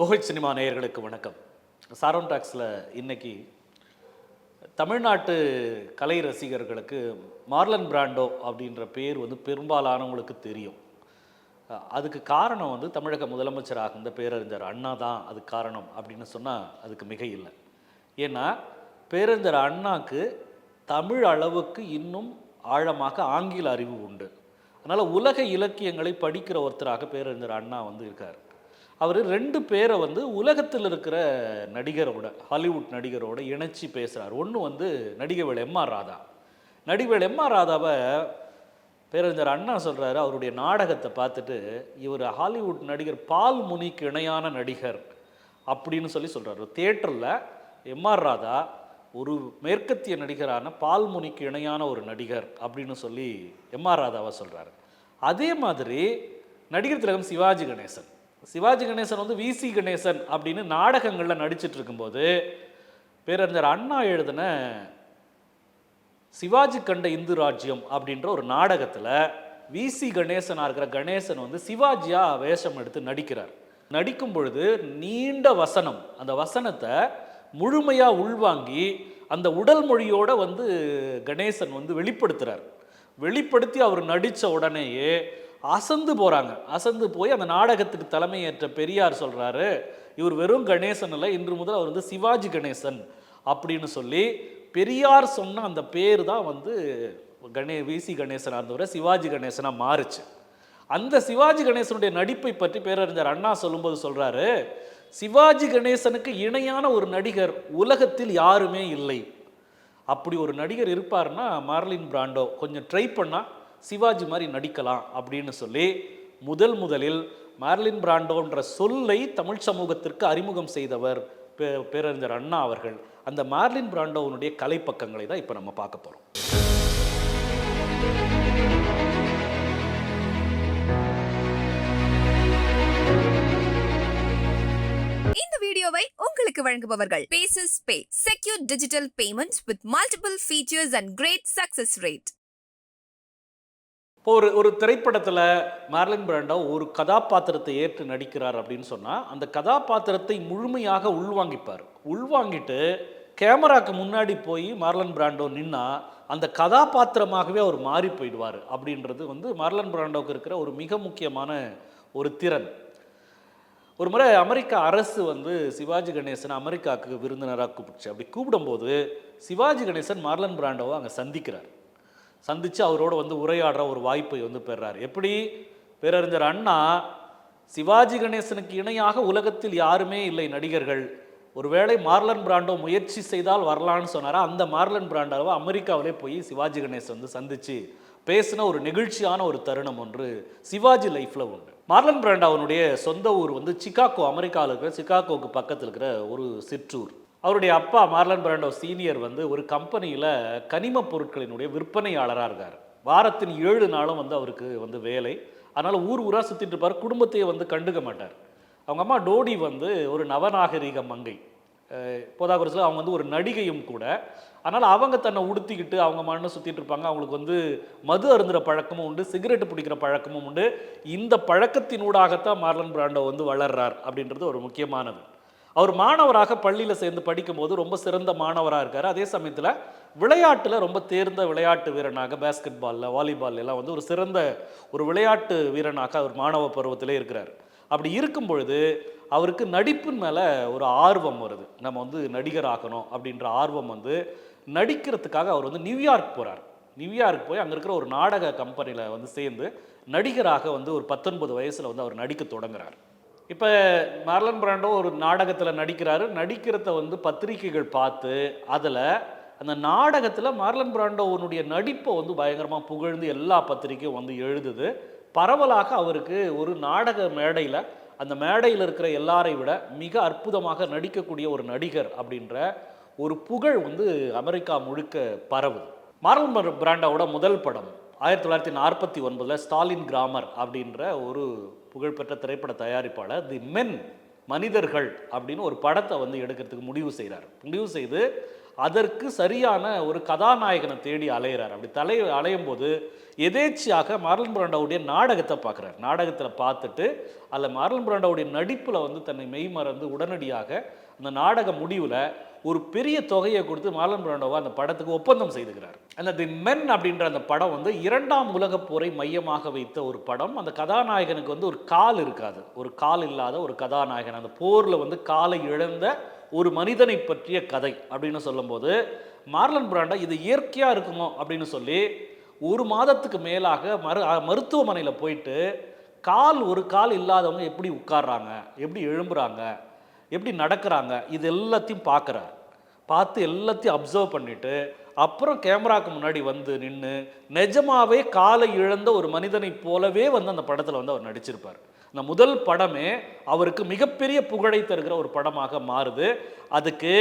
புகழ் சினிமா நேயர்களுக்கு வணக்கம். சாரோன் டாக்ஸில் இன்னைக்கு தமிழ்நாட்டு கலை ரசிகர்களுக்கு மார்லன் பிராண்டோ அப்படின்ற பேர் வந்து பெரும்பாலானவங்களுக்கு தெரியும். அதுக்கு காரணம் வந்து தமிழக முதலமைச்சராக இருந்த பேரறிஞர் அண்ணா தான் அதுக்கு காரணம் அப்படின்னு சொன்னால் அதுக்கு மிக இல்லை. ஏன்னா பேரறிஞர் அண்ணாக்கு தமிழ் அளவுக்கு இன்னும் ஆழமாக ஆங்கில அறிவு உண்டு. அதனால் உலக இலக்கியங்களை படிக்கிற ஒருத்தராக பேரறிஞர் அண்ணா வந்து இருக்கார். அவர் ரெண்டு பேரை வந்து உலகத்தில் இருக்கிற நடிகரோட ஹாலிவுட் நடிகரோட இணைச்சி பேசுகிறார் ஒன்று வந்து நடிகவேள் எம்ஆர் ராதா. நடிகவேள் எம்ஆர் ராதாவை பேரறிஞர் அண்ணா சொல்கிறாரு அவருடைய நாடகத்தை பார்த்துட்டு இவர் ஹாலிவுட் நடிகர் பால் முனிக்கு இணையான நடிகர் அப்படின்னு சொல்லி சொல்கிறார் தியேட்டரில் எம்ஆர் ராதா ஒரு மேற்கத்திய நடிகரான பால் முனிக்கு இணையான ஒரு நடிகர் அப்படின்னு சொல்லி எம்ஆர் ராதாவை சொல்கிறாரு அதே மாதிரி நடிகர் திலகம் சிவாஜி கணேசன். சிவாஜி கணேசன் வந்து விசி கணேசன் அப்படின்னு நாடகங்களில் நடிச்சிட்டு இருக்கும்போது பேரறிஞர் அண்ணா எழுதின சிவாஜி கண்ட இந்து ராஜ்யம் அப்படின்ற ஒரு நாடகத்தில் விசி கணேசனாக இருக்கிற கணேசன் வந்து சிவாஜியாக வேஷம் எடுத்து நடிக்கிறார். நடிக்கும் பொழுது நீண்ட வசனம் அந்த வசனத்தை முழுமையாக உள்வாங்கி அந்த உடல் மொழியோட வந்து கணேசன் வந்து வெளிப்படுத்துகிறார் வெளிப்படுத்தி அவர் நடித்த உடனேயே அசந்து போகிறாங்க அசந்து போய் அந்த நாடகத்துக்கு தலைமையேற்ற பெரியார் சொல்கிறாரு இவர் வெறும் கணேசன் இல்லை இன்று முதல் அவர் வந்து சிவாஜி கணேசன். அப்படின்னு சொல்லி பெரியார் சொன்ன அந்த பேர் தான் வந்து கணே விசி கணேசனாக இருந்தவரை சிவாஜி கணேசனாக மாறுச்சு. அந்த சிவாஜி கணேசனுடைய நடிப்பை பற்றி பேரறிஞர் அண்ணா சொல்லும்போது சொல்கிறாரு சிவாஜி கணேசனுக்கு இணையான ஒரு நடிகர் உலகத்தில் யாருமே இல்லை. அப்படி ஒரு நடிகர் இருப்பார்னா மார்லின் பிராண்டோ கொஞ்சம் ட்ரை பண்ணால் சிவாஜி மாதிரி நடிக்கலாம் அப்படின்னு சொல்லி முதல் முதலில் மார்லின் பிராண்டோன்ற சொல்லை தமிழ் சமூகத்திற்கு அறிமுகம் செய்தவர் பே- பேரறிஞர் அண்ணா அவர்கள். அந்த மார்லின் பிராண்டோவனுடைய கலைப்பக்கங்களை தான் இப்போ நம்ம பார்க்க போகிறோம் இந்த வீடியோவை உங்களுக்கு வழங்குபவர்கள் bases pay secure digital payments with multiple features and great success rate இப்போ ஒரு ஒரு திரைப்படத்தில் மார்லின் பிராண்டோ ஒரு கதாபாத்திரத்தை ஏற்று நடிக்கிறார் அப்படின்னு சொன்னால் அந்த கதாபாத்திரத்தை முழுமையாக உள்வாங்கிப்பார். உள்வாங்கிட்டு கேமராக்கு முன்னாடி போய் மார்லன் பிராண்டோ நின்னா அந்த கதாபாத்திரமாகவே அவர் மாறி போயிடுவார் அப்படின்றது வந்து மார்லன் பிராண்டோவுக்கு இருக்கிற ஒரு மிக முக்கியமான ஒரு திறன். ஒரு முறை அமெரிக்க அரசு வந்து சிவாஜி கணேசன் அமெரிக்காவுக்கு விருந்தினராக கூப்பிடுச்சு. அப்படி கூப்பிடும்போது சிவாஜி கணேசன் மார்லன் பிராண்டோவை அங்கே சந்திக்கிறார். சந்தித்து அவரோட வந்து உரையாடுற ஒரு வாய்ப்பை வந்து பெறார். எப்படி? பேரறிஞர் அண்ணா சிவாஜி கணேசனுக்கு இணையாக உலகத்தில் யாருமே இல்லை நடிகர்கள். ஒருவேளை மார்லன் பிராண்டோ முயற்சி செய்தால் வரலான்னு சொன்னாரா? அந்த மார்லன் பிராண்டோவை அமெரிக்காவிலே போய் சிவாஜி கணேசன் வந்து சந்தித்து பேசின ஒரு நெகிழ்ச்சியான ஒரு தருணம் ஒன்று சிவாஜி லைஃப்பில் உண்டு மார்லன் பிராண்டாவனுடைய சொந்த ஊர் வந்து சிகாகோ அமெரிக்காவில் இருக்கிற சிகாகோவுக்கு பக்கத்தில் இருக்கிற ஒரு சிற்றூர். அவருடைய அப்பா மார்லன் பிராண்டோ சீனியர் வந்து ஒரு கம்பெனியில் கனிமப் பொருட்களினுடைய விற்பனையாளராக இருக்கார். வாரத்தின் ஏழு நாளும் வந்து அவருக்கு வந்து வேலை. அதனால் ஊர் ஊராக சுற்றிட்டு இருப்பார். குடும்பத்தையே வந்து கண்டுக்க மாட்டார். அவங்க அம்மா டோடி வந்து ஒரு நவநாகரிக மங்கை. அஹ் அவங்க வந்து ஒரு நடிகையும் கூட. அதனால் அவங்க தன்னை உடுத்திக்கிட்டு அவங்க மண்ணை சுற்றிட்டு இருப்பாங்க? அவங்களுக்கு வந்து மது அருந்துகிற பழக்கமும் உண்டு சிகரெட்டு பிடிக்கிற பழக்கமும் உண்டு. இந்த பழக்கத்தினூடாகத்தான் மார்லன் பிராண்டோ வந்து வளர்றார் அப்படின்றது ஒரு முக்கியமானது. அவர் மாணவராக பள்ளியில் சேர்ந்து படிக்கும்போது ரொம்ப சிறந்த மாணவராக இருக்கார். அதே சமயத்தில் விளையாட்டில் ரொம்ப தேர்ந்த விளையாட்டு வீரனாக பேஸ்கெட் பாலில் வாலிபால் எல்லாம் வந்து ஒரு சிறந்த ஒரு விளையாட்டு வீரனாக அவர் மாணவ பருவத்திலே இருக்கிறார். அப்படி இருக்கும் பொழுது அவருக்கு நடிப்பின் மேலே ஒரு ஆர்வம் வருது. நம்ம வந்து நடிகர் ஆகணும் அப்படின்ற ஆர்வம் வந்து நடிக்கிறதுக்காக அவர் வந்து நியூயார்க் போகிறார் நியூயார்க் போய் அங்கே இருக்கிற ஒரு நாடக கம்பெனியில் வந்து சேர்ந்து நடிகராக வந்து ஒரு பத்தொன்பது வயசில் வந்து அவர் நடிக்க தொடங்குறார். இப்போ மார்லன் பிராண்டோ ஒரு நாடகத்தில் நடிக்கிறாரு. நடிக்கிறத வந்து பத்திரிகைகள் பார்த்து அதில் அந்த நாடகத்தில் மார்லன் பிராண்டோவனுடைய நடிப்பை வந்து பயங்கரமாக புகழ்ந்து எல்லா பத்திரிக்கையும் வந்து எழுதுது. பரவலாக அவருக்கு ஒரு நாடக மேடையில் அந்த மேடையில் இருக்கிற எல்லாரை விட மிக அற்புதமாக நடிக்கக்கூடிய ஒரு நடிகர் அப்படின்ற ஒரு புகழ் வந்து அமெரிக்கா முழுக்க பரவுது. மார்லன் பிராண்டோவோட முதல் படம். ஆயிரத்தி தொள்ளாயிரத்தி நாற்பத்தி ஒன்பதில் ஸ்டாலின் கிராமர் அப்படின்ற ஒரு புகழ்பெற்ற திரைப்பட தயாரிப்பாளர் தி மென் மனிதர்கள் அப்படின்னு ஒரு படத்தை வந்து எடுக்கிறதுக்கு முடிவு செய்கிறார் முடிவு செய்து அதற்கு சரியான ஒரு கதாநாயகனை தேடி அலையிறார். அப்படி தலை அலையும் போது எதேச்சியாக மார்லன் பிராண்டோவுடைய நாடகத்தை பார்க்குறார். நாடகத்தில் பார்த்துட்டு அதில் மார்லன் பிராண்டோவுடைய நடிப்பில் வந்து தன்னை மெய்மறந்து உடனடியாக அந்த நாடக முடிவில் ஒரு பெரிய தொகையை கொடுத்து மார்லன் பிராண்டோவை அந்த படத்துக்கு ஒப்பந்தம் செய்துகிறார் அந்த தி மென் அப்படின்ற அந்த படம் வந்து இரண்டாம் உலகப் போரை மையமாக வைத்த ஒரு படம். அந்த கதாநாயகனுக்கு வந்து ஒரு கால் இருக்காது. ஒரு கால் இல்லாத ஒரு கதாநாயகன். அந்த போரில் வந்து காலை இழந்த ஒரு மனிதனை பற்றிய கதை அப்படின்னு சொல்லும்போது மார்லன் பிராண்டா இது இயற்கையாக இருக்குமோ அப்படின்னு சொல்லி ஒரு மாதத்துக்கு மேலாக மரு மருத்துவமனையில் போயிட்டு கால் ஒரு கால் இல்லாதவங்க எப்படி உட்கார்றாங்க? எப்படி எழும்புறாங்க? எப்படி நடக்கிறாங்க இது எல்லாத்தையும் பார்க்குறாரு. பார்த்து எல்லாத்தையும் அப்சர்வ் பண்ணிவிட்டு அப்புறம் கேமராக்கு முன்னாடி வந்து நின்று நிஜமாகவே காலை இழந்த ஒரு மனிதனைப் போலவே வந்து அந்த படத்தில் வந்து அவர் நடிச்சிருப்பார். அந்த முதல் படமே அவருக்கு மிகப்பெரிய புகழை தருகிற ஒரு படமாக மாறுது. அதுக்கு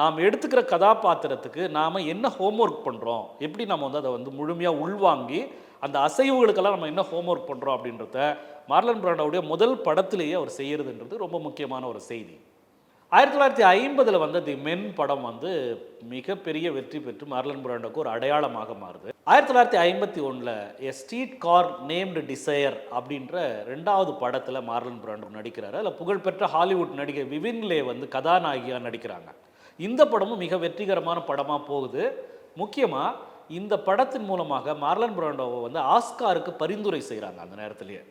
நாம் எடுத்துக்கிற கதாபாத்திரத்துக்கு நாம் என்ன ஹோம்ஒர்க் பண்ணுறோம் எப்படி நம்ம வந்து அதை வந்து முழுமையாக உள்வாங்கி அந்த அசைவுகளுக்கெல்லாம் நம்ம என்ன ஹோம்ஒர்க் பண்ணுறோம் அப்படின்றத மார்லன் பிராண்டோடைய முதல் படத்திலேயே அவர் செய்கிறதுன்றது ரொம்ப முக்கியமான ஒரு செய்தி. ஆயிரத்தி தொள்ளாயிரத்தி ஐம்பதில் வந்த தி மென் படம் வந்து மிகப்பெரிய வெற்றி பெற்று மார்லன் பிராண்டோக்கு ஒரு அடையாளமாக மாறுது. ஆயிரத்தி தொள்ளாயிரத்தி ஐம்பத்தி ஒன்றில் a streetcar named desire அப்படின்ற ரெண்டாவது படத்தில் மார்லன் பிராண்டோ நடிக்கிறாரு. அதில் புகழ்பெற்ற ஹாலிவுட் நடிகை விவின்லே வந்து கதாநாயகியாக நடிக்கிறாங்க. இந்த படமும் மிக வெற்றிகரமான படமாக போகுது. முக்கியமாக இந்த படத்தின் மூலமாக மார்லன் பிராண்டோவை வந்து ஆஸ்காருக்கு பரிந்துரை செய்கிறாங்க அந்த நேரத்திலேயே.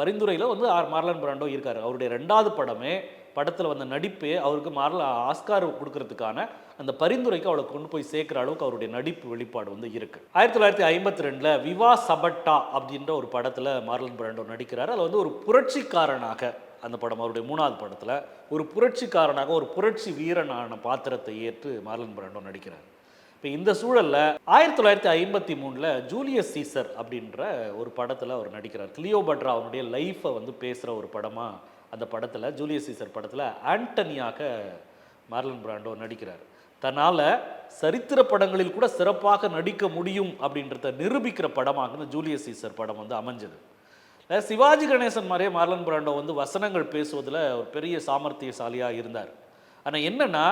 பரிந்துரையில் வந்து ஆர் மார்லன் பிராண்டோ இருக்கார். அவருடைய ரெண்டாவது படமே படத்தில் வந்த நடிப்பே அவருக்கு மார்ல ஆஸ்கார் கொடுக்கறதுக்கான அந்த பரிந்துரைக்கு அவளை கொண்டு போய் சேர்க்குற அளவுக்கு அவருடைய நடிப்பு வெளிப்பாடு வந்து இருக்கு. ஆயிரத்தி தொள்ளாயிரத்தி ஐம்பத்தி ரெண்டில் விவா சபட்டா அப்படின்ற ஒரு படத்தில் மார்லன் பிராண்டோ நடிக்கிறார். அதில் வந்து ஒரு புரட்சிக்காரனாக அந்த படம் அவருடைய மூணாவது படத்தில் ஒரு புரட்சிக்காரனாக ஒரு புரட்சி வீரனான பாத்திரத்தை ஏற்று மார்லன் பிராண்டோ நடிக்கிறார். இப்போ இந்த சூழலில் ஆயிரத்தி தொள்ளாயிரத்தி ஐம்பத்தி மூணில் ஜூலியஸ் சீசர் அப்படின்ற ஒரு படத்தில் அவர் நடிக்கிறார். கிளியோபட்ரா அவருடைய லைஃப்பை வந்து பேசுகிற ஒரு படமாக அந்த படத்தில் ஜூலியஸ் சீசர் படத்தில் ஆண்டனியாக மார்லன் பிராண்டோ நடிக்கிறார். தன்னால் சரித்திர படங்களில் கூட சிறப்பாக நடிக்க முடியும் அப்படின்றத நிரூபிக்கிற படமாக இந்த ஜூலியஸ் சீசர் படம் வந்து அமைஞ்சது. சிவாஜி கணேசன் மாதிரியே மார்லன் பிராண்டோ வந்து வசனங்கள் பேசுவதில் ஒரு பெரிய சாமர்த்தியசாலியாக இருந்தார். ஆனால் என்னென்னா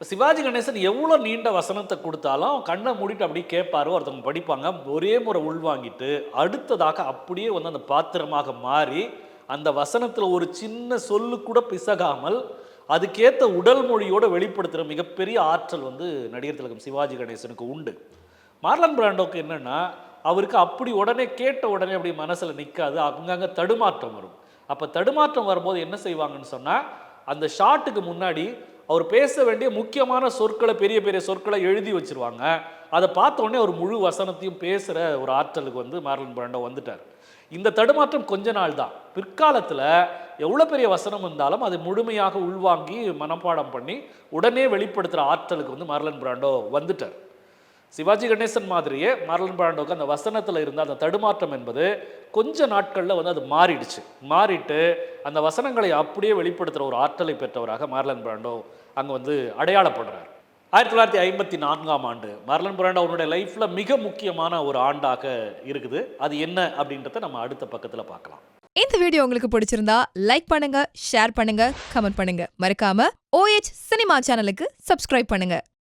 இப்போ சிவாஜி கணேசன் எவ்வளோ நீண்ட வசனத்தை கொடுத்தாலும் கண்ணை மூடிட்டு அப்படியே கேட்பார் ஒருத்தவங்க படிப்பாங்க ஒரே முறை உள்வாங்கிட்டு அடுத்ததாக அப்படியே வந்து அந்த பாத்திரமாக மாறி அந்த வசனத்தில் ஒரு சின்ன சொல்லு கூட பிசகாமல் அதுக்கேற்ற உடல் மொழியோட வெளிப்படுத்துகிற மிகப்பெரிய ஆற்றல் வந்து நடிகர் திலகம் சிவாஜி கணேசனுக்கு உண்டு. மார்லன் பிராண்டோக்கு என்னென்னா அவருக்கு அப்படி உடனே கேட்ட உடனே அப்படி மனசில் நிற்காது அங்கங்கே தடுமாற்றம் வரும். அப்போ தடுமாற்றம் வரும்போது என்ன செய்வாங்கன்னு சொன்னால் அந்த ஷாட்டுக்கு முன்னாடி அவர் பேச வேண்டிய முக்கியமான சொற்களை பெரிய பெரிய சொற்களை எழுதி வச்சிருவாங்க. அதை பார்த்த உடனே அவர் முழு வசனத்தையும் பேசுகிற ஒரு ஆற்றலுக்கு வந்து மார்லன் பிராண்டோ வந்துட்டார். இந்த தடுமாற்றம் கொஞ்ச நாள் தான். பிற்காலத்தில் எவ்வளோ பெரிய வசனம் இருந்தாலும் அதை முழுமையாக உள்வாங்கி மனப்பாடம் பண்ணி உடனே வெளிப்படுத்துகிற ஆற்றலுக்கு வந்து மார்லன் பிராண்டோ வந்துட்டார். சிவாஜி கணேசன் மாதிரியே மார்லன் பிராண்டோக்கு அந்த வசனத்தில் இருந்த அந்த தடுமாற்றம் என்பது கொஞ்ச நாட்களில் வந்து அது மாறிடுச்சு. மாறிட்டு அந்த வசனங்களை அப்படியே வெளிப்படுத்துகிற ஒரு ஆற்றலை பெற்றவராக மார்லன் பிராண்டோ அங்கே வந்து அடையாளப்படுறார். ஆயிரத்தி தொள்ளாயிரத்தி ஐம்பத்தி நான்காம் ஆண்டு மார்லன் பிராண்டோ அவருடைய லைஃப்பில் மிக முக்கியமான ஒரு ஆண்டாக இருக்குது. அது என்ன அப்படின்றத நம்ம அடுத்த பக்கத்தில் பார்க்கலாம். இந்த வீடியோ உங்களுக்கு பிடிச்சிருந்தா லைக் பண்ணுங்க ஷேர் பண்ணுங்க கமெண்ட் பண்ணுங்க. மறக்காம ஓஎச் சினிமா சேனலுக்கு சப்ஸ்கிரைப் பண்ணுங்க.